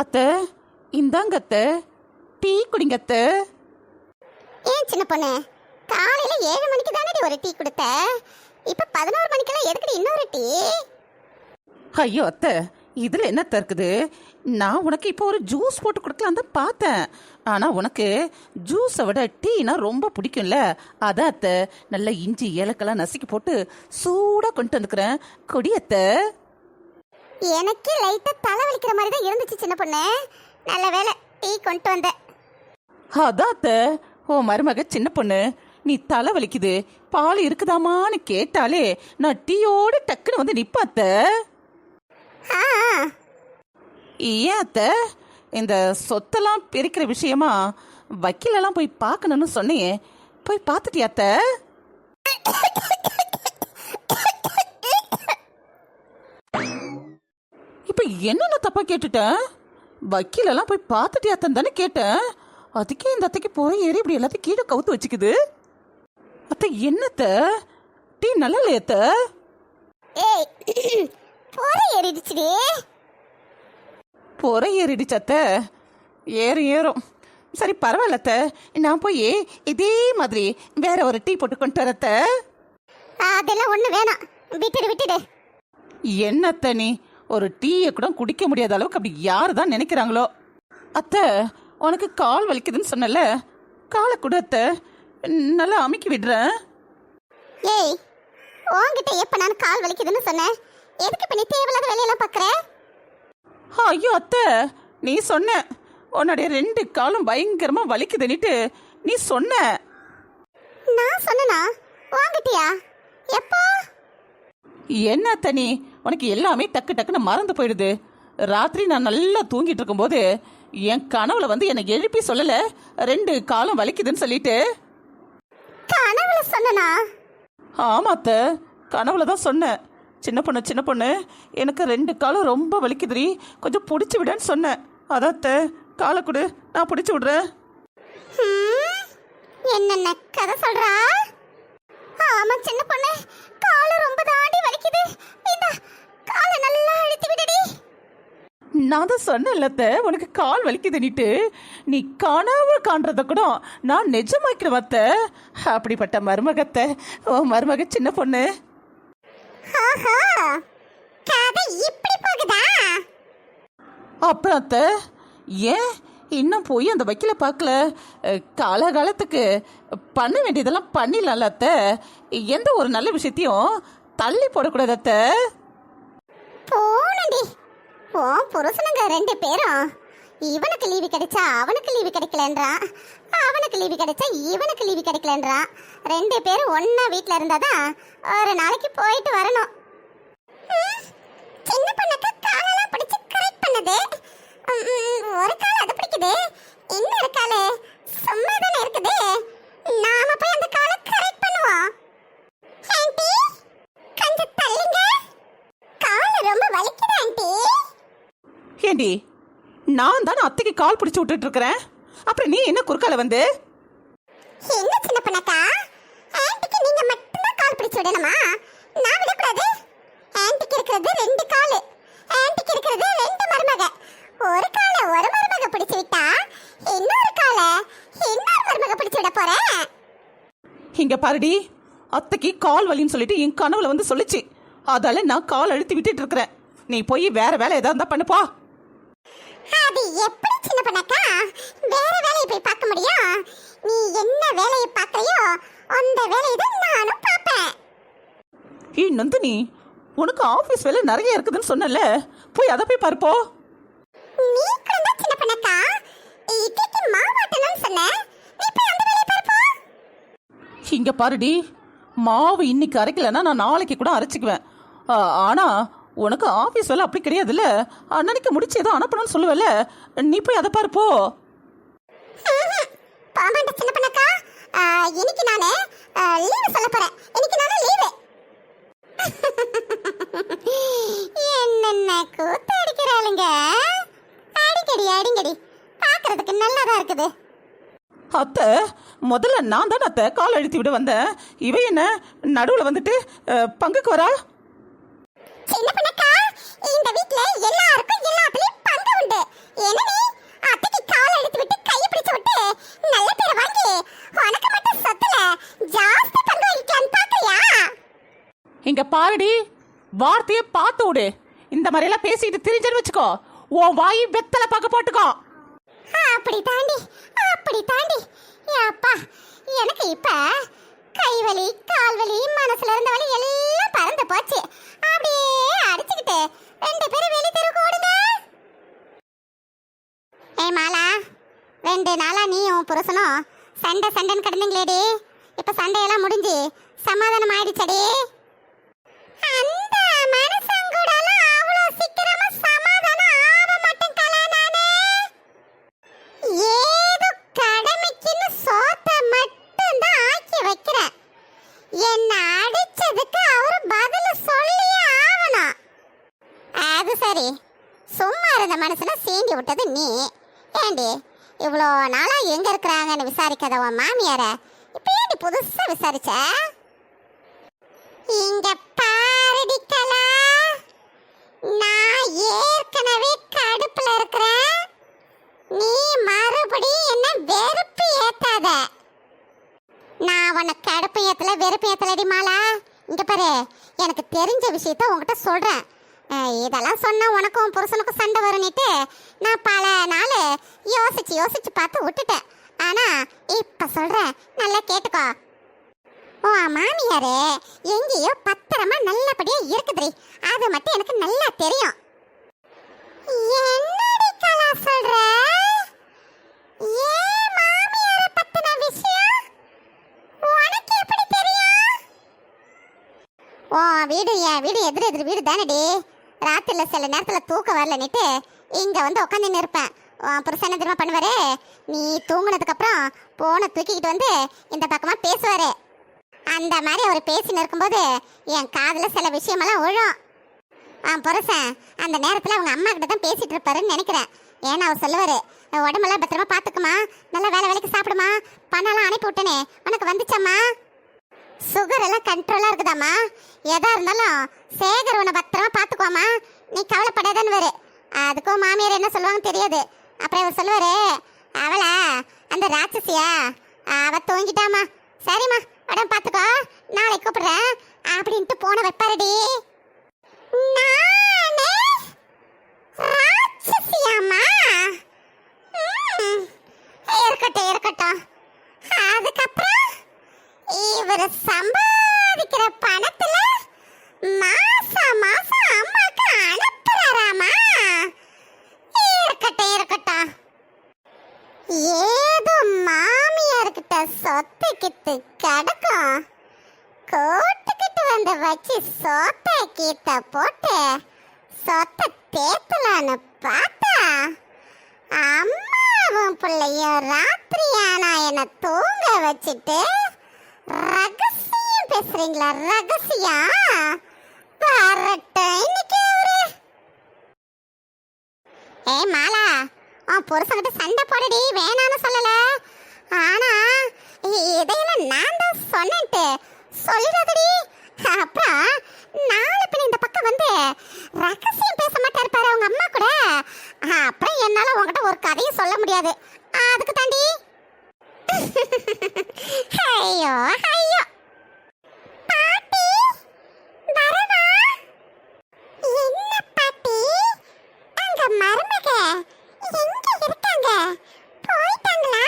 அத்தை இந்தாங்க அத்தை டீ குடிங்க அத்தை ஏன் சின்ன பொண்ணு? காலையில ஏழு மணிக்கு தானடி ஒரு டீ கொடுத்த? இப்ப பதினோரு மணிக்கெல்லாம் எதுக்குடி இன்னொரு டீ? ஐயோ அத்தை இதில் என்னத்த இருக்குது? நான் உனக்கு இப்போ ஒரு ஜூஸ் போட்டு கொடுக்கலாம் தான் பார்த்தேன். ஆனால் உனக்கு ஜூஸை விட டீனா ரொம்ப பிடிக்கும்ல? அதான் அத்தை நல்லா இஞ்சி ஏலக்கெல்லாம் நசுக்கி போட்டு சூடாக கொண்டு வந்துக்கிறேன். கொடி அத்தை. எனக்கு லைட்டா தலை வலிக்கிற மாதிரி தான் இருந்துச்சு சின்ன பொண்ணு. நல்ல வேலை டீ கொண்டு வந்த. அதான் அத்தை. ஓ மருமக சின்ன பொண்ணு. நீ தலை வலிக்குது. பால் இருக்குதாமான்னு கேட்டாலே நான் டீயோட டக்குன்னு வந்து நிப்பாத்த. ஏன் அத்தை? இந்த சொத்தெல்லாம் பிரிக்கிற விஷயமா வக்கீலெல்லாம் போய் பார்க்கணும்னு சொன்னியே போய் பார்த்துட்டியா அத்தை? இப்போ என்னென்ன தப்பா கேட்டுட்டேன்? வக்கீலெல்லாம் போய் பார்த்துட்டியா அத்தன் தானே கேட்டேன். அதுக்கே இந்த அத்தைக்கு போய் ஏறி இப்படி எல்லாத்தையும் கீழே கவுத்து வச்சுக்குது. அத்தை என்னத்த டீ நல்லா இல்லையா அத்தை? ஏய் பொறை ஏறிடுச்சுடி. பொற ஏறிடுச்சு அத்தை. ஏறும் ஏறும். சரி பரவாயில்ல அத்தை. நான் போய் இதே மாதிரி வேற ஒரு டீ போட்டு கொண்டு வரத்த அதெல்லாம் ஒண்ணு வேணாம். விட்டுடு விட்டுடு. என்ன அத்தை நீ? ஒரு டீயை கூட குடிக்க முடியாத அளவுக்கு அப்படி யாரு தான் நினைக்கிறாங்களோ? அத்தை உனக்கு கால் வலிக்குதுன்னு சொன்னல காலை கொடு அத்தை. நல்லா அமுக்கி விடுறேன் ஏய் உன்கிட்ட எப்ப நான் கால் வலிக்குதுன்னு சொன்னேன்? எதுக்கு இப்ப நீ தேவையில்லாத வேலையெல்லாம் பாக்குற? ஐயோ அத்தை. நீ சொன்ன. உன்னுடைய ரெண்டு காலும் பயங்கரமா வலிக்குதுன்னுட்டு நீ சொன்ன. நான் சொன்னனா? உன்கிட்டயா? எப்போ? என்ன நீ உனக்கு எல்லாமே டக்கு டக்குன்னு மறந்து போயிடுது. ராத்திரி நான் நல்லா தூங்கிட்டு இருக்கும்போது என் கனவுல வந்து என்னை எழுப்பி சொல்லல ரெண்டு காலம் வலிக்குதுன்னு சொல்லிட்டு. கனவுல சொன்னனா? ஆமா அத்தை கனவுல தான் சொன்னேன். சின்ன பொண்ணு சின்ன பொண்ணு எனக்கு ரெண்டு காலம் ரொம்ப வலிக்குதுடி கொஞ்சம் பிடிச்சி விடன்னு சொன்னேன். அதான் அத்தை காலை கொடு நான் பிடிச்சி விடுறேன். என்னென்ன கதை சொல்றா? ஆமா சின்ன பொண்ணு காலு ரொம்ப தாண்டி வலிக்குது. இந்த காலை நல்லா அழுத்தி விடுடி. நான் தான் சொன்னேன்ல அத்தை உனக்கு கால் வலிக்குதுன்னுட்டு. நீ கனவு காண்றத கூட நான் நிஜமாக்கிற அத்தை. அப்படிப்பட்ட மருமகத்தை ஓ மருமக சின்ன பொண்ணு. ஆஹா கதை இப்படி போகுதா? அப்புறம் அத்தை ஏன் இன்னும் போய் அந்த வக்கீல பார்க்கல. காலகாலத்துக்கு பண்ண வேண்டியதெல்லாம் பண்ணிடலாம்ல அத்தை. எந்த ஒரு நல்ல விஷயத்தையும் தள்ளி போடக்கூடாது அத்தை. போனடி. உன் புருஷனுங்க ரெண்டு பேரும். இவனுக்கு லீவு கிடைச்சா அவனுக்கு லீவு கிடைக்கலன்றான். அவனுக்கு லீவு கிடைச்சா இவனுக்கு லீவு கிடைக்கலன்றான். ரெண்டு பேரும் ஒண்ணா வீட்ல இருந்தாதான் ஒரு நாளைக்கு போயிட்டு வரணும். சின்ன பொண்ணுக்கு காலெல்லாம் பிடிச்சு கரெக்ட் பண்ணுது. ஒரு கால் அது பிடிக்குது. இன்னொரு காலு சும்மா தானே இருக்குது. நாம போய் அந்த காலை கரெக்ட் பண்ணுவோம். ஆண்டி கொஞ்சம் தள்ளுங்க. கால் ரொம்ப வலிக்குது ஆண்டி. ஏண்டி நான் தானே அத்தைக்கு கால் பிடிச்சி விட்டுட்டு இருக்கிறேன். அப்புறம் நீ என்ன குறுக்கால வந்து? என்ன சின்ன பண்ணக்கா? ஆன்ட்டிக்கு நீங்க மட்டும்தான் கால் பிடிச்சு விடணுமா? நான் விடக்கூடாது. ஆன்ட்டிக்கு இருக்கிறது ரெண்டு காலு. ஆன்ட்டிக்கு இருக்கிறது ரெண்டு மருமக. ஒரு காலை ஒரு மருமக பிடிச்சு விட்டா? இன்னொரு காலை இன்னொரு மருமக பிடிச்சு விட போறேன் இங்க பாருடி அத்தைக்கு கால் வலின்னு சொல்லிட்டு என் கனவுல வந்து சொல்லுச்சு. அதால நான் கால் அழுத்தி விட்டுட்டு இருக்கிறேன். நீ போய் வேற வேலை ஏதாவது இருந்தா பண்ணுப்பா அது எப்படி சின்ன பண்ணக்கா? வேற வேலையை போய் பார்க்க முடியும்? நீ என்ன வேலையை பார்க்கறியோ அந்த வேலையை தான் நானும் பார்ப்பேன். ஏய் நந்தினி உனக்கு ஆஃபீஸ் வேலை நிறைய இருக்குதுன்னு சொன்னல போய் அதை போய் பார்ப்போ நீ கூட சின்ன பண்ணக்கா இட்லிக்கு மாவாட்டணும்னு சொன்ன நீ போய் அந்த வேலையை பார்ப்போ இங்க பாருடி மாவு இன்னைக்கு அரைக்கலன்னா நான் நாளைக்கு கூட அரைச்சிக்குவேன். ஆனா உனக்கு ஆஃபீஸ் வேலை அப்படி கிடையாதுல்ல? அன்னன்னைக்கு முடிச்சு ஏதோ அனுப்பணும்னு சொல்லுவல நீ போய் அதை பார்ப்போ பாமாண்ட சின்ன பண்ணக்கா இன்னைக்கு நானு லீவு சொல்ல போறேன். இன்னைக்கு நானு லீவு என்னென்ன கூத்து அடிக்கிறாளுங்க அடிக்கடி அடிங்கடி பார்க்கறதுக்கு நல்லதா இருக்குது. அத்தை முதல்ல நான் தான் அத்தை கால் அழுத்தி விட வந்தேன். இவ என்ன நடுவில் வந்துட்டு அஹ், பங்குக்கு வரா? சின்ன பண்ணக்கா இந்த வீட்ல எல்லாருக்கும் எல்லாத்துலயும் பங்கு உண்டு. என்னடி அத்தைக்கு கால் எடுத்து விட்டு கைய பிடிச்சு நல்ல பேரை வாங்கி உனக்கு ஜாஸ்தி பங்கு வைக்கலான்னு பாக்குறியா? இங்க பாருடி வார்த்தையை பார்த்து விடு. இந்த மாதிரியெல்லாம் பேசிட்டு திரிஞ்சன்னு வச்சுக்கோ. உன் வாய் வெத்தல பார்க்க போட்டுக்கோ. அப்படி தாண்டி அப்படி தாண்டி அப்பா எனக்கு இப்ப கை வலி கால் வலி மனசுல இருந்த வலி எல்லாம் பறந்து போச்சு. அப்படியே அடிச்சுக்கிட்டு ரெண்டு பேரும் வெளி தெருவுக்கு ஓடுங்க. ஏய் மாலா ரெண்டு நாளா நீ உன் புருஷனும் சண்டை சண்டைன்னு கிடந்தீங்களேடி. இப்ப சண்டையெல்லாம் முடிஞ்சு சமாதானம் ஆயிடுச்சடி என்ன அடிச்சதுக்கு அவர் பதில் சொல்லியே ஆகணும். அது சரி. சும்மா இருந்த மனசுல சீண்டி விட்டது நீ. ஏண்டி இவ்வளோ நாளா எங்க இருக்கிறாங்கன்னு விசாரிக்காத உன் மாமியார? இப்போ ஏண்டி புதுசா விசாரிச்ச? இங்க பாரடிக்கலா நான் ஏற்கனவே கடுப்புல இருக்கிறேன். நீ மறுபடியும் என்ன வெறுப்பு ஏத்தாத. நான் உனக்கு கடுப்பு ஏத்தல வெறுப்பு ஏத்தலடி மாலா. இங்க பாரு எனக்கு தெரிஞ்ச விஷயத்த உங்ககிட்ட சொல்றேன். இதெல்லாம் சொன்னா உனக்கும் புருஷனுக்கும் சண்டை வரும்னுட்டு நான் பல நாள் யோசிச்சு யோசிச்சு பார்த்து விட்டுட்டேன். ஆனா இப்ப சொல்றேன் நல்லா கேட்டுக்கோ. ஓ மாமியாரு எங்கேயோ பத்திரமா நல்லபடியா இருக்குதுரி அது மட்டும் எனக்கு நல்லா தெரியும். என்னடி கலா சொல்ற? ஏன் மாமியார பத்தின விஷயம் உனக்கு எப்படி தெரியும் ஓ வீடு என் வீடு எதிர் எதிர் வீடு தானடி ராத்திரில சில நேரத்தில் தூக்கம் வரலன்னுட்டு இங்கே வந்து உட்காந்து இருப்பேன். உன் புருஷன் என்ன தெரியுமா பண்ணுவாரு? நீ தூங்கினதுக்கப்புறம் போனை தூக்கிக்கிட்டு வந்து இந்த பக்கமாக பேசுவார். அந்த மாதிரி அவர் பேசின்னு இருக்கும்போது என் காதில் சில விஷயமெல்லாம் விழும். ஆ புருஷன் அந்த நேரத்தில் அவங்க அம்மா கிட்ட தான் பேசிட்டு இருப்பாருன்னு நினைக்கிறேன். ஏன்னா அவர் சொல்லுவார் உடம்பெல்லாம் பத்திரமா பார்த்துக்குமா நல்லா வேலை வேலைக்கு சாப்பிடுமா. பணம்லாம் அனுப்பி விட்டனே. உனக்கு வந்துச்சம்மா? சுகர் எல்லாம் கண்ட்ரோலாக இருக்குதாம்மா? எதா இருந்தாலும் சேகர் உன்னை பத்திரமா பார்த்துக்குவாமா நீ கவலைப்படாதன்னு வரு அதுக்கும் மாமியார் என்ன சொல்லுவாங்க தெரியாது. அப்புறம் இவர் சொல்லுவாரு அவளா அந்த ராட்சசியா? அவ தூங்கிட்டாமா சரிம்மா உடம்பு பார்த்துக்கோ. நாளைக்கு கூப்பிடுறேன். அப்படின்ட்டு போன வைப்பாருடி. நானே ராட்சசியாம்மா. இருக்கட்டும் இருக்கட்டும். அதுக்கப்புறம் இவர் சம்பாதிக்கிற பணத்துல மாசம் மாசம் அம்மாக்கு அனுப்புறாராமா? இருக்கட்டும் இருக்கட்டும். ஏதோ மாமியார்கிட்ட சொத்து கித்து கிடக்கும். கோட்டுக்கிட்டு வந்து வச்சு சொத்தை கீத்த போட்டு சொத்தை தேத்தலான்னு பார்த்தா அம்மாவும் பிள்ளையும் ராத்திரியானா என்னை தூங்க வச்சுட்டு ரகசியம் பேசுறீங்களா? ரகசியா? வரட்டும் இன்னைக்கு ஒரு ஏய் மாலா உன் புருஷன்கிட்ட சண்டை போடுடி. வேணான்னு சொல்லல. ஆனா இதையெல்லாம் நான் தான் சொன்னேன்ட்டு. சொல்லிடாதடி அப்புறம் நாலு பின் இந்த பக்கம் வந்து ரகசியம் பேச மாட்டாரு பாரு அவங்க அம்மா கூட. அப்புறம் என்னால உங்ககிட்ட ஒரு கதையும் சொல்ல முடியாது. அதுக்கு தாண்டி. ஐயோ ஐயோ பாட்டி வரவா என்ன பாட்டி அங்க மருமக எங்க இருக்காங்க போயிட்டாங்களா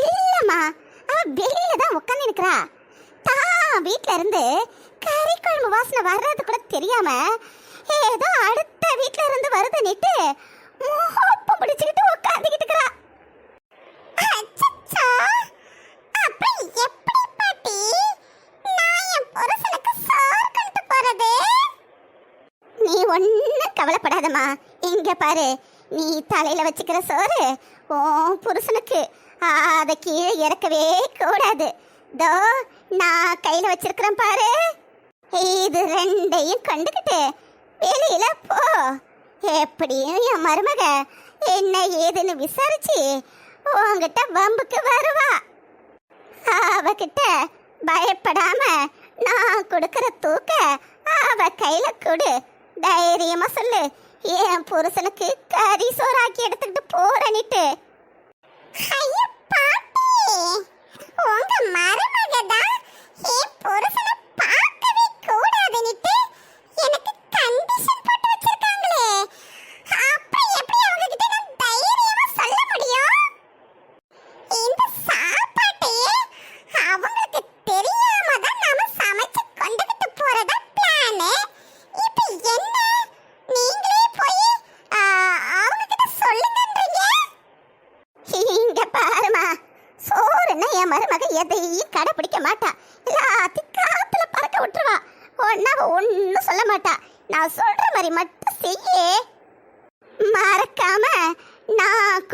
இல்லம்மா அவ வெளியில தான் உட்காந்து நிக்கிறா தான் வீட்ல இருந்து கறி குழம்பு வாசனை வர்றது கூட தெரியாம ஏதோ அடுத்த வீட்ல இருந்து வருதுன்னுட்டு மோப்பம் பிடிச்சுக்கிட்டு உட்காந்துக்கிட்டு இருக்கிறா அச்சச்சோ! அப்புறம் எப்படி பாட்டி நான் என் புருஷனுக்கு சோறு கொண்டு போறது நீ ஒன்றும் கவலைப்படாதம்மா. இங்க பாரு. நீ தலையில வச்சுக்கிற சோறு ஓ புருஷனுக்கு அதை கீழே இறக்கவே கூடாது. தோ நான் கையில வச்சிருக்கிறேன் பாரு. இது ரெண்டையும் கண்டுக்கிட்டு வெளியில போ. எப்படியும் என் மருமக என்ன ஏதுன்னு விசாரிச்சு உன்கிட்ட வம்புக்கு வருவா. அவகிட்ட பயப்படாம நான் கொடுக்கற தூக்க அவ கையில கொடு. தைரியமா சொல்லு. என் புருஷனுக்கு கறி சோறாக்கி எடுத்துக்கிட்டு போறனிட்டு ஐயோ உங்க மருமக தான் என் புருஷனை பார்க்கவே கூடாதுன்னுட்டு? எனக்கு கண்டிஷன்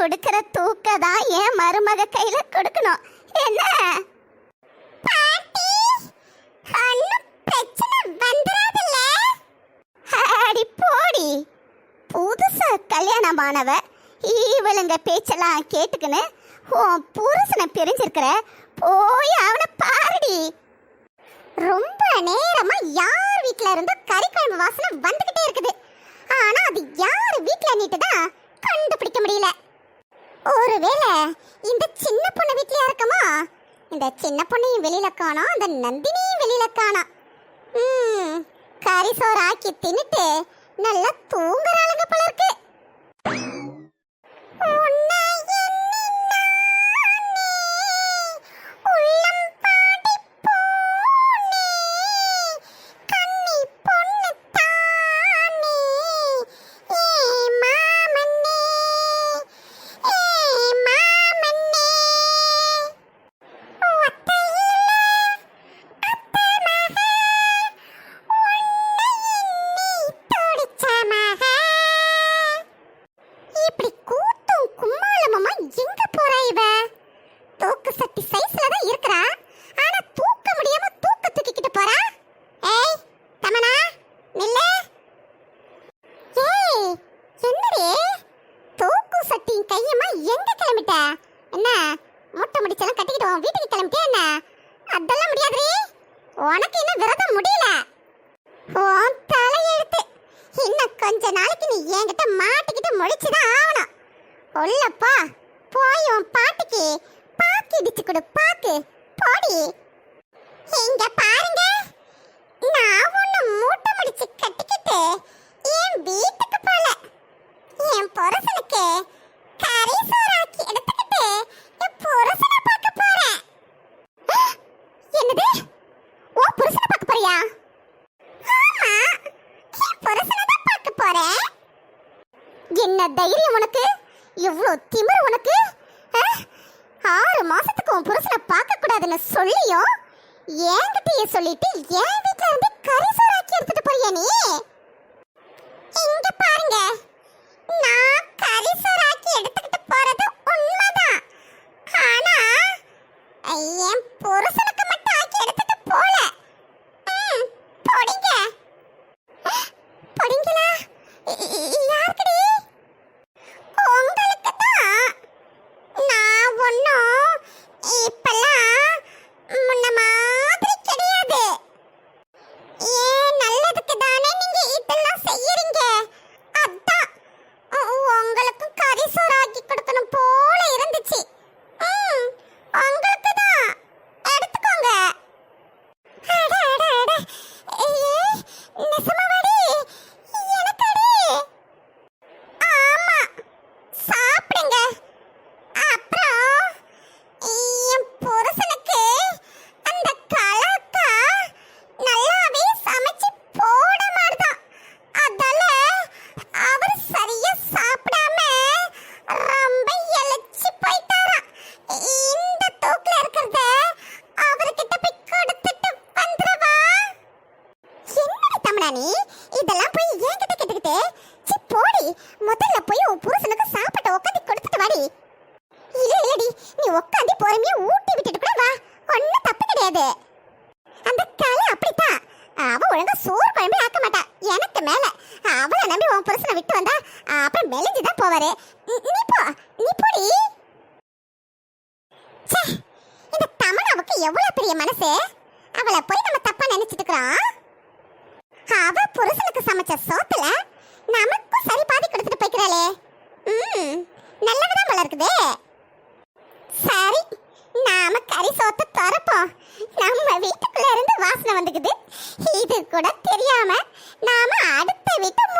கொடுக்கிற தூக்க தான் என் மருமக கையில கொடுக்கணும். என்ன? பாட்டி அடி போடி. புதுசா கல்யாணமானவ இவளுங்க பேச்செல்லாம் கேட்டுக்கின்னு உன் புருஷனை பிரிஞ்சிருக்கிற போய் அவனை பாருடி. ரொம்ப நேரமா யார் வீட்ல இருந்து கறிக்குழம்பு வாசனை வந்துகிட்டே இருக்குது. ஆனா அது யார் வீட்ல நீட்டு கண்டுபிடிக்க முடியல. ஒருவேளை இந்த சின்ன பொண்ணு வீட்லயா இருக்கமா? இந்த சின்ன பொண்ணையும் வெளியில காணோம் அந்த நந்தினியும் வெளியில காணா. ம் கறி சோறு ஆக்கி தின்னுட்டு நல்லா தூங்குறாளுங்க போல இருக்கு. என்ன? மூட்டை முடிச்செல்லாம் கட்டிக்கிட்டு உன் வீட்டுக்கு கிளம்பிட்டே என்ன? அதெல்லாம் முடியாது உனக்கு இன்னும் விரதம் முடியல. உன் தலையெழுத்து. இன்னும் கொஞ்ச நாளைக்கு நீ என்கிட்ட மாட்டிக்கிட்டு முழிச்சுதான் ஆகணும். உள்ளப்பா போய் உன் பாட்டுக்கு பாக்கு இடிச்சு கொடு பாக்கு. போடி. இங்க பாருங்க. நான் ஒண்ணு மூட்டை முடிச்சு கட்டிக்கிட்டு என் வீட்டுக்கு போல. சொல்லியும் என்கிட்டயே சொல்லிட்டு என் வீட்டுல இருந்து கரிசோராக்கி எடுத்துட்டு போறியா நீ? evita